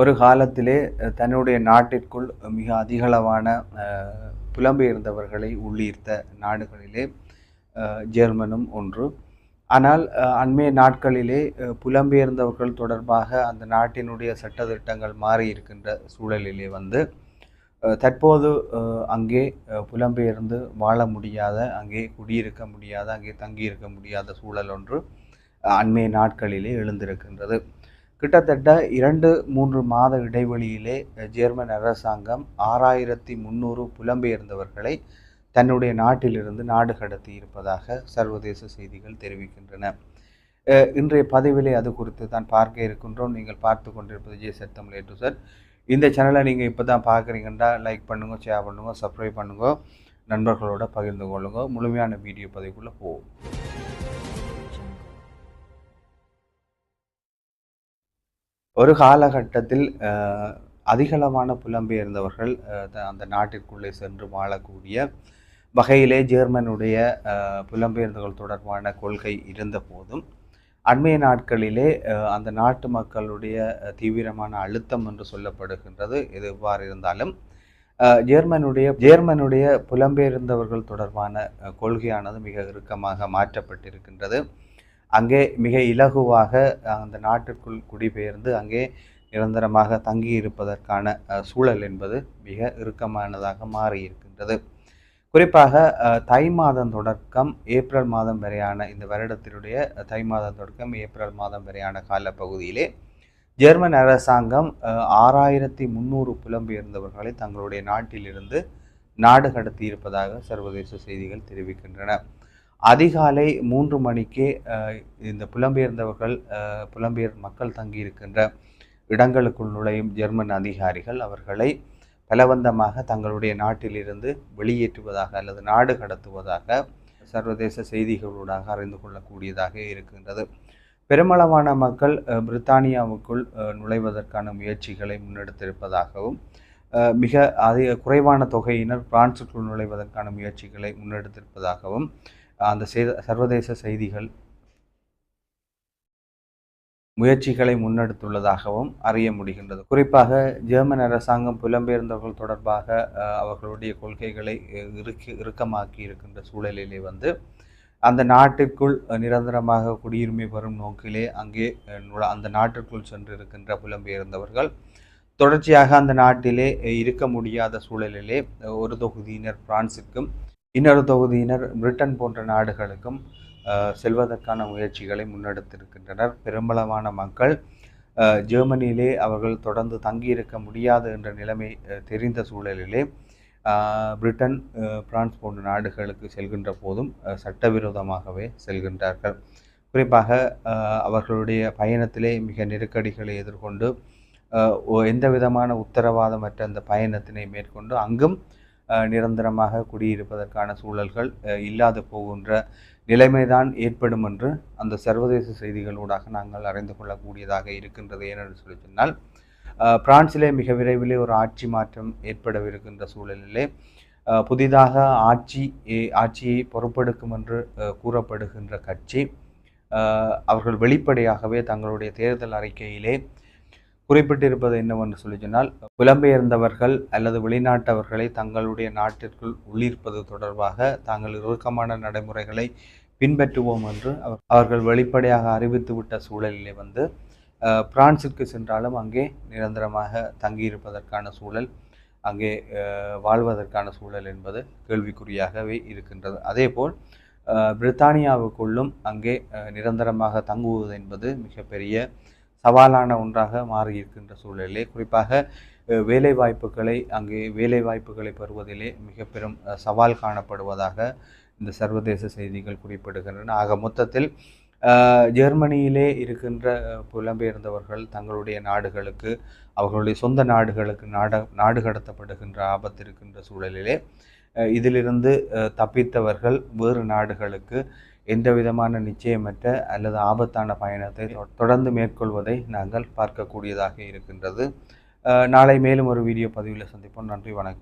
ஒரு காலத்திலே தன்னுடைய நாட்டிற்குள் மிக அதிகளவான புலம்பெயர்ந்தவர்களை உள்ளீர்த்த நாடுகளிலே ஜெர்மனும் ஒன்று. ஆனால் அண்மைய நாட்களிலே புலம்பெயர்ந்தவர்கள் தொடர்பாக அந்த நாட்டினுடைய சட்டத்திட்டங்கள் மாறி இருக்கின்ற சூழலிலே வந்து தற்போது அங்கே புலம்பெயர்ந்து வாழ முடியாத அங்கே குடியிருக்க முடியாத அங்கே தங்கியிருக்க முடியாத சூழல் ஒன்று அண்மைய நாட்களிலே எழுந்திருக்கின்றது. கிட்டத்தட்ட இரண்டு மூன்று மாத இடைவெளியிலே ஜெர்மன் அரசாங்கம் ஆறாயிரத்தி முந்நூறு புலம்பெயர்ந்தவர்களை தன்னுடைய நாட்டிலிருந்து நாடு கடத்தி இருப்பதாக சர்வதேச செய்திகள் தெரிவிக்கின்றன. இன்றைய பதிவிலே அது குறித்து தான் பார்க்க இருக்கின்றோம். நீங்கள் பார்த்து கொண்டிருப்பது ஜே சத்தம் லேட்டு சார் இந்த சேனலை நீங்கள் இப்போ தான் பார்க்குறீங்கன்னா லைக் பண்ணுங்க ஷேர் பண்ணுங்க சப்ஸ்கிரைப் பண்ணுங்க நண்பர்களோட பகிர்ந்து கொள்ளுங்க. முழுமையான வீடியோ பதிவுக்குள்ளே போவோம். ஒரு காலகட்டத்தில் அதிகளவான புலம்பெயர்ந்தவர்கள் அந்த நாட்டிற்குள்ளே சென்று வாழக்கூடிய வகையிலே ஜெர்மனுடைய புலம்பெயர்ந்தவர்கள் தொடர்பான கொள்கை இருந்த போதும் அண்மைய நாட்களிலே அந்த நாட்டு மக்களுடைய தீவிரமான அழுத்தம் என்று சொல்லப்படுகின்றது. இது எவ்வாறு இருந்தாலும் ஜெர்மனுடைய ஜெர்மனுடைய புலம்பெயர்ந்தவர்கள் தொடர்பான கொள்கையானது மிக இறுக்கமாக மாற்றப்பட்டிருக்கின்றது. அங்கே மிக இலகுவாக அந்த நாட்டிற்குள் குடிபெயர்ந்து அங்கே நிரந்தரமாக தங்கி இருப்பதற்கான சூழல் என்பது மிக இறுக்கமானதாக மாறி இருக்கின்றது குறிப்பாக தை மாதம் தொடக்கம் ஏப்ரல் மாதம் வரையான இந்த வருடத்தினுடைய தை மாதம் தொடக்கம் ஏப்ரல் மாதம் வரையான காலப்பகுதியிலே ஜெர்மன் அரசாங்கம் ஆறாயிரத்தி முந்நூறு புலம்பெயர்ந்தவர்களை தங்களுடைய நாட்டிலிருந்து நாடு கடத்தி இருப்பதாக சர்வதேச செய்திகள் தெரிவிக்கின்றன. அதிகாலை மூன்று மணிக்கே இந்த புலம்பெயர்ந்தவர்கள் புலம்பெயர் மக்கள் தங்கியிருக்கின்ற இடங்களுக்குள் நுழையும் ஜெர்மன் அதிகாரிகள் அவர்களை பலவந்தமாக தங்களுடைய நாட்டிலிருந்து வெளியேற்றுவதாக அல்லது நாடு கடத்துவதாக சர்வதேச செய்திகளூடாக அறிந்து கொள்ளக்கூடியதாக இருக்கின்றது. பெருமளவான மக்கள் பிரித்தானியாவுக்குள் நுழைவதற்கான முயற்சிகளை முன்னெடுத்திருப்பதாகவும் மிக அதிக குறைவான தொகையினர் பிரான்சுக்குள் நுழைவதற்கான முயற்சிகளை முன்னெடுத்திருப்பதாகவும் அந்த சர்வதேச செய்திகள் முயற்சிகளை முன்னெடுத்துள்ளதாகவும் அறிய முடிகின்றது. குறிப்பாக ஜெர்மன் அரசாங்கம் புலம்பெயர்ந்தவர்கள் தொடர்பாக அவர்களுடைய கொள்கைகளை இறுக்கி இறுக்கமாக்கி இருக்கின்ற சூழலிலே வந்து அந்த நாட்டிற்குள் நிரந்தரமாக குடியுரிமை பெறும் நோக்கிலே அங்கே அந்த நாட்டிற்குள் சென்று இருக்கின்ற புலம்பெயர்ந்தவர்கள் தொடர்ச்சியாக அந்த நாட்டிலே இருக்க முடியாத சூழலிலே ஒரு தொகுதியினர் பிரான்சிற்கும் இன்னொரு தொகுதியினர் பிரிட்டன் போன்ற நாடுகளுக்கும் செல்வதற்கான முயற்சிகளை முன்னெடுத்திருக்கின்றனர். பெரும்பளவான மக்கள் ஜெர்மனியிலே அவர்கள் தொடர்ந்து தங்கியிருக்க முடியாது என்ற நிலைமை தெரிந்த சூழலிலே பிரிட்டன் பிரான்ஸ் போன்ற நாடுகளுக்கு செல்கின்ற போதும் சட்டவிரோதமாகவே செல்கின்றார்கள். குறிப்பாக அவர்களுடைய பயணத்திலே மிக நெருக்கடிகளை எதிர்கொண்டு எந்த விதமான உத்தரவாதமற்ற அந்த பயணத்தினை மேற்கொண்டு அங்கும் நிரந்தரமாக குடியிருப்பதற்கான சூழல்கள் இல்லாது போகின்ற நிலைமைதான் ஏற்படும் என்று அந்த சர்வதேச செய்திகளூடாக நாங்கள் அறிந்து கொள்ளக்கூடியதாக இருக்கின்றது ஏனென்று சொல்லி சொன்னால் பிரான்சிலே மிக விரைவிலே ஒரு ஆட்சி மாற்றம் ஏற்படவிருக்கின்ற சூழலிலே புதிதாக ஆட்சி ஆட்சியை பொறுப்பெடுக்கும் என்று கூறப்படுகின்ற கட்சி அவர்கள் வெளிப்படையாகவே தங்களுடைய தேர்தல் அறிக்கையிலே குறிப்பிட்டிருப்பது என்னவென்று சொல்லி சொன்னால் புலம்பெயர்ந்தவர்கள் அல்லது வெளிநாட்டவர்களை தங்களுடைய நாட்டிற்குள் உள்ளிருப்பது தொடர்பாக தாங்கள் இறுக்கமான நடைமுறைகளை பின்பற்றுவோம் என்று அவர்கள் வெளிப்படையாக அறிவித்துவிட்ட சூழலிலே வந்து பிரான்சிற்கு சென்றாலும் அங்கே நிரந்தரமாக தங்கியிருப்பதற்கான சூழல் அங்கே வாழ்வதற்கான சூழல் என்பது கேள்விக்குறியாகவே இருக்கின்றது. அதேபோல் பிரித்தானியாவுக்குள்ளும் அங்கே நிரந்தரமாக தங்குவது என்பது மிகப்பெரிய சவாலான ஒன்றாக மாறியிருக்கின்ற சூழலிலே குறிப்பாக வேலை வாய்ப்புகளை அங்கே வேலை வாய்ப்புகளை பெறுவதிலே மிக பெரும் சவால் காணப்படுவதாக இந்த சர்வதேச செய்திகள் குறிப்பிடுகின்றன. ஆக மொத்தத்தில் ஜெர்மனியிலே இருக்கின்ற புலம்பெயர்ந்தவர்கள் தங்களுடைய நாடுகளுக்கு அவர்களுடைய சொந்த நாடுகளுக்கு நாட நாடு கடத்தப்படுகின்ற ஆபத்து இருக்கின்ற சூழலிலே இதிலிருந்து தப்பித்தவர்கள் வேறு நாடுகளுக்கு எந்த விதமான நிச்சயமற்ற அல்லது ஆபத்தான பயணத்தை தொடர்ந்து மேற்கொள்வதை நாங்கள் பார்க்கக்கூடியதாக இருக்கின்றது. நாளை மேலும் ஒரு வீடியோ பதிவில் சந்திப்போம். நன்றி வணக்கம்.